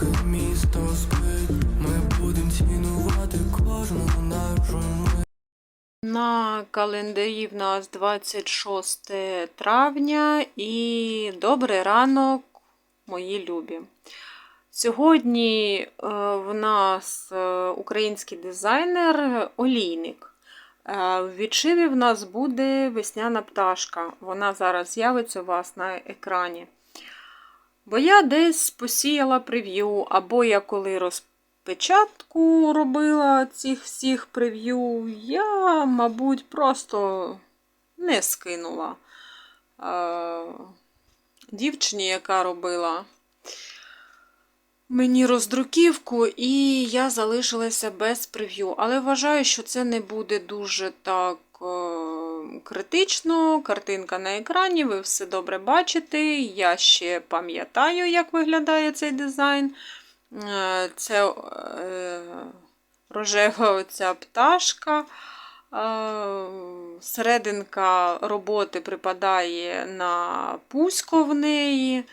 поки місто спить, ми будем цінувати кожну нашу мить. На календарі в нас 26 травня і добрий ранок, мої любі. Сьогодні е, в нас е, український дизайнер Олійник. Е, В відшиві в нас буде весняна пташка. Вона зараз з'явиться у вас на екрані. Бо я десь посіяла прев'ю, або я коли розпечатку робила цих всіх прев'ю, я, мабуть, просто не скинула е, дівчині, яка робила мені роздруківку, і я залишилася без прев'ю. Але вважаю, що це не буде дуже так е, критично. Картинка на екрані, ви все добре бачите. Я ще пам'ятаю, як виглядає цей дизайн. Е, Це е, рожева оця пташка. Е, Серединка роботи припадає на пусько в неї.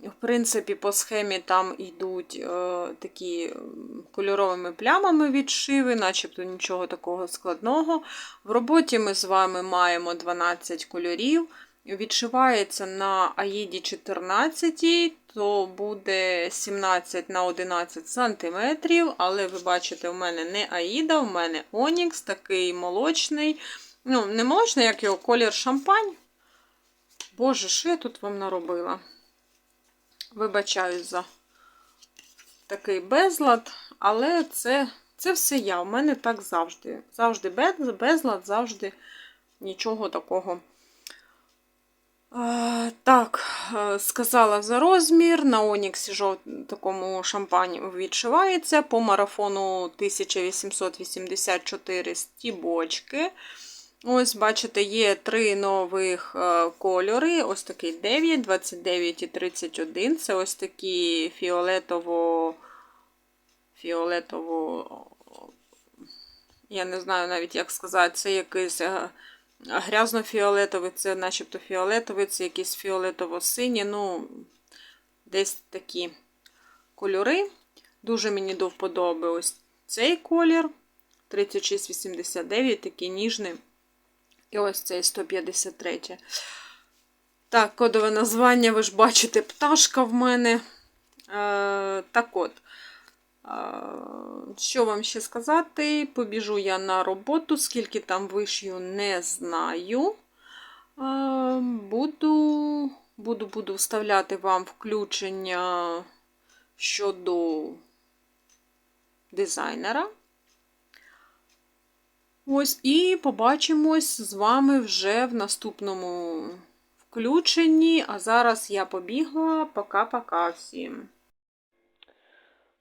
В принципі, по схемі там йдуть е, такі кольоровими плямами відшиви, начебто нічого такого складного. В роботі ми з вами маємо 12 кольорів. Відшивається на Аїді 14, то буде 17 на 11 сантиметрів. Але ви бачите, у мене не Аїда, у мене Онікс, такий молочний. Ну, не молочний, як його колір шампань. Боже, що я тут вам наробила? Вибачаюсь за такий безлад, але це, це все я. У мене так завжди. Завжди безлад, завжди нічого такого. А, так, е, сказала за розмір. На Оніксі жов... такому шампані відшивається. По марафону 1884 стібочки. Ось, бачите, є три нових е, кольори. Ось такий 9, 29 і 31. Це ось такі фіолетово. Фіолетово. Я не знаю навіть, як сказати, це якийсь е, грязно-фіолетовий, це начебто фіолетовий, це якийсь фіолетово-сині. Ну, десь такі кольори. Дуже мені до вподоби ось цей колір. 3689, такий ніжний. І ось цей 153. Так, кодове названня, ви ж бачите, пташка в мене. Е, так от, е, що вам ще сказати? Побіжу я на роботу, скільки там вишью, не знаю. Е, буду, буду, буду вставляти вам включення щодо дизайнера. Ось, і побачимось з вами вже в наступному включенні. А зараз я побігла. Пока-пока всім.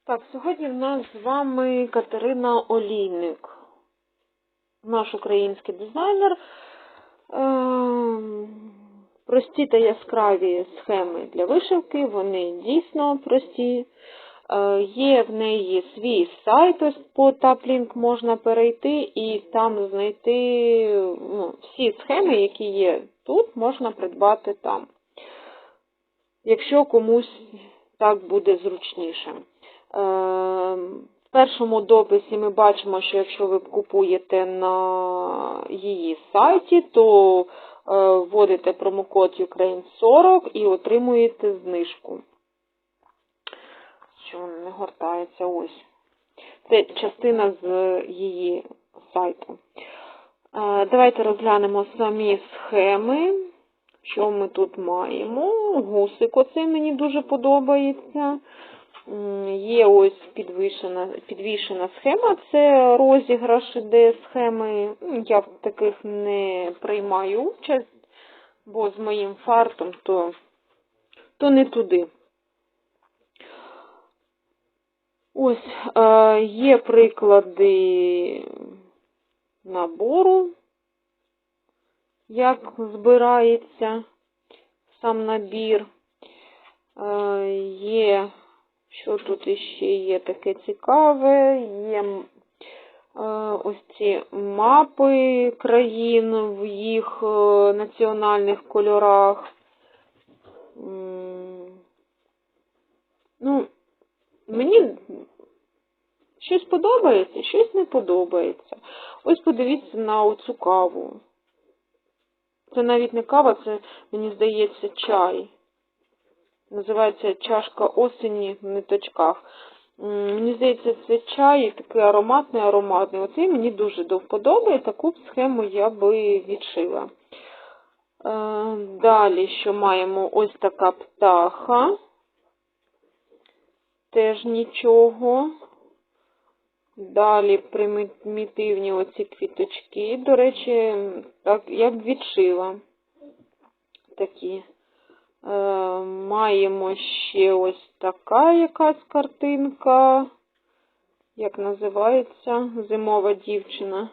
Так, сьогодні в нас з вами Катерина Олійник, наш український дизайнер. Ем, Прості та яскраві схеми для вишивки, вони дійсно прості. Е, Є в неї свій сайт, ось по таплінк можна перейти і там знайти ну, всі схеми, які є тут, можна придбати там. Якщо комусь так буде зручніше. Е, В першому дописі ми бачимо, що якщо ви купуєте на її сайті, то е, вводите промокод Ukraine40 і отримуєте знижку що не гортається ось. Це частина з її сайту. Давайте розглянемо самі схеми. Що ми тут маємо? Гусик оцей мені дуже подобається. Є ось підвішена, підвішена схема, це розіграш іде схеми. Я таких не приймаю участь, бо з моїм фартом то, то не туди. Ось е, є приклади набору, як збирається сам набір. Е, є, що тут іще є таке цікаве, є е, ось ці мапи країн в їх національних кольорах. Ну, Мені подобається, щось не подобається. Ось подивіться на оцю каву. Це навіть не кава, це, мені здається, чай. Називається чашка осені в ниточках. Мені здається, це чай такий ароматний, ароматний. Оцей мені дуже до таку б схему я би відшила. Е, Далі, що маємо? Ось така птаха. Теж нічого. Далі примітивні оці квіточки. До речі, так, я б відшила такі. Е, маємо ще ось така якась картинка. Як називається? Зимова дівчина.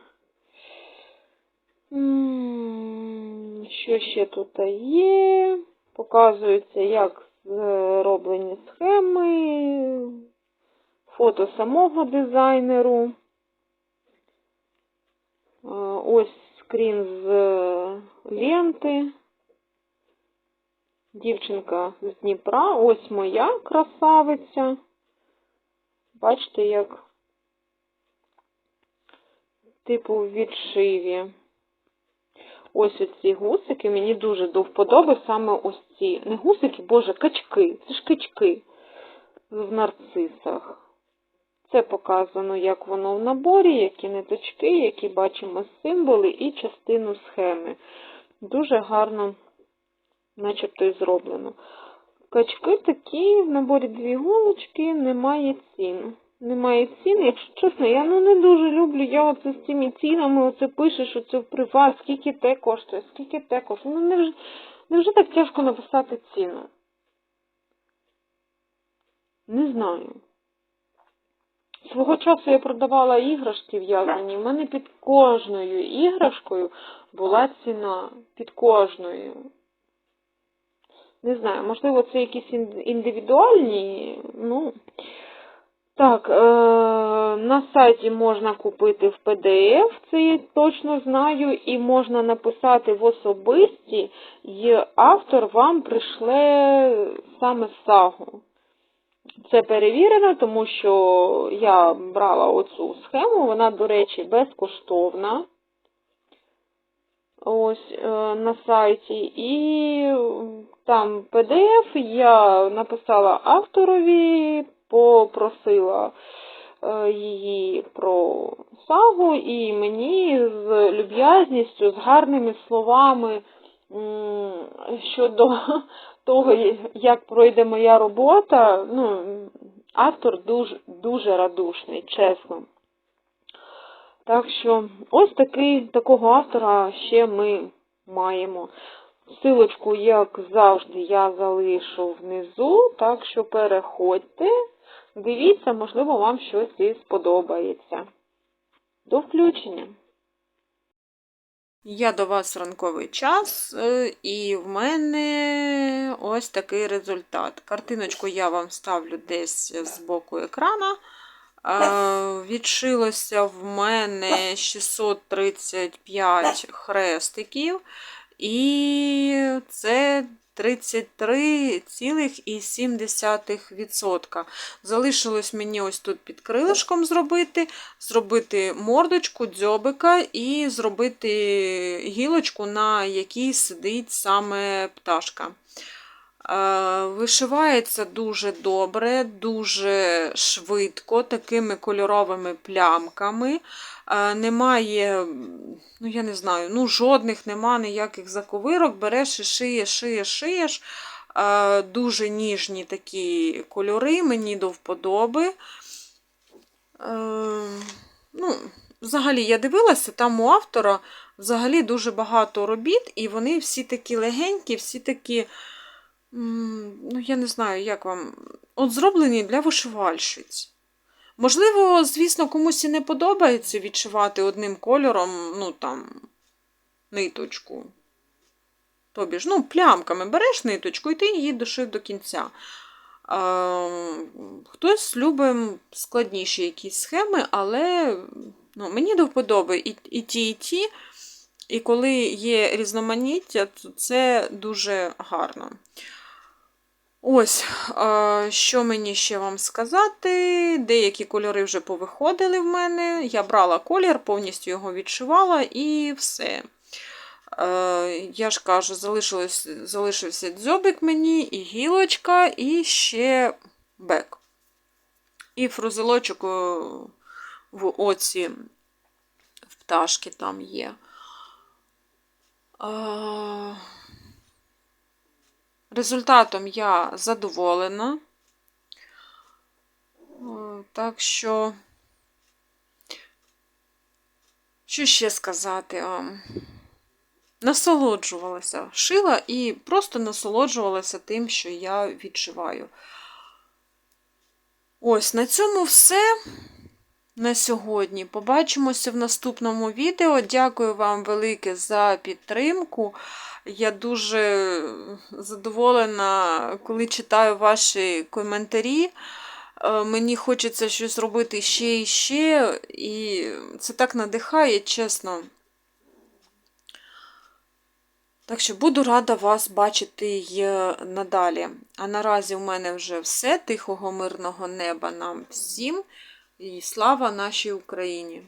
Що ще тут є? Показується, як зроблені схеми, фото самого дизайнеру. Е, Ось скрін з ленти. Дівчинка з Дніпра. Ось моя красавиця. Бачите, як типу в відшиві. Ось оці гусики мені дуже до вподоби саме ось ці. Не гусики, боже, качки. Це ж качки в нарцисах. Це показано, як воно в наборі, які ниточки, які бачимо символи і частину схеми. Дуже гарно, начебто, і зроблено. Качки такі, в наборі дві голочки, немає цін. Немає цін, якщо чесно, я ну не дуже люблю. Я оце з цими цінами оце пишеш оце в скільки те коштує, скільки те коштує. Ну невже, невже так тяжко написати ціну? Не знаю. Свого часу я продавала іграшки в'язані. В мене під кожною іграшкою була ціна. Під кожною. Не знаю, можливо, це якісь індивідуальні, ну. Так, е, на сайті можна купити в PDF, це я точно знаю, і можна написати в особисті, і автор вам пришле саме сагу. Це перевірено, тому що я брала оцю схему, вона, до речі, безкоштовна. Ось е, на сайті. І там PDF я написала авторові, попросила е, її про сагу, і мені з люб'язністю, з гарними словами щодо того, як пройде моя робота, ну, автор дуже, дуже радушний, чесно. Так що ось такий, такого автора ще ми маємо. Силочку, як завжди, я залишу внизу, так що переходьте, дивіться, можливо, вам щось і сподобається. До включення! Я до вас ранковий час, е, і в мене ось такий результат. Картиночку я вам ставлю десь з боку екрана. Е, Відшилося в мене 635 хрестиків, і це 33,7%. Залишилось мені ось тут під крилишком зробити, зробити мордочку, дзьобика і зробити гілочку, на якій сидить саме пташка. Е, Вишивається дуже добре, дуже швидко, такими кольоровими плямками. Немає, ну я не знаю, ну жодних нема ніяких заковирок. Береш і шиєш, шиєш, шиєш. Дуже ніжні такі кольори, мені до вподоби. Е, Ну, Взагалі, я дивилася, там у автора взагалі дуже багато робіт, і вони всі такі легенькі, всі такі. Ну, я не знаю, як вам. От зроблені для вишивальщиць. Можливо, звісно, комусь і не подобається відшивати одним кольором, ну там, ниточку. Тобі ж, ну, плямками береш ниточку і ти її дошив до кінця. А, хтось любить складніші якісь схеми, але ну, мені до вподоби і, і ті, і ті. І коли є різноманіття, то це дуже гарно. Ось, е, що мені ще вам сказати. Деякі кольори вже повиходили в мене. Я брала колір, повністю його відшивала і все. Е, Я ж кажу, залишився дзьобик мені, і гілочка, і ще бек. І фрузелочок е, в оці в пташки там є. Результатом я задоволена. Е, Так що, що ще сказати? Насолоджувалася, шила і просто насолоджувалася тим, що я відшиваю. Ось, на цьому все на сьогодні. Побачимося в наступному відео. Дякую вам велике за підтримку. Я дуже задоволена, коли читаю ваші коментарі. Е, Мені хочеться щось робити ще і ще, і це так надихає, чесно. Так що буду рада вас бачити й надалі. А наразі в мене вже все. Тихого, мирного неба нам всім. І слава нашій Україні!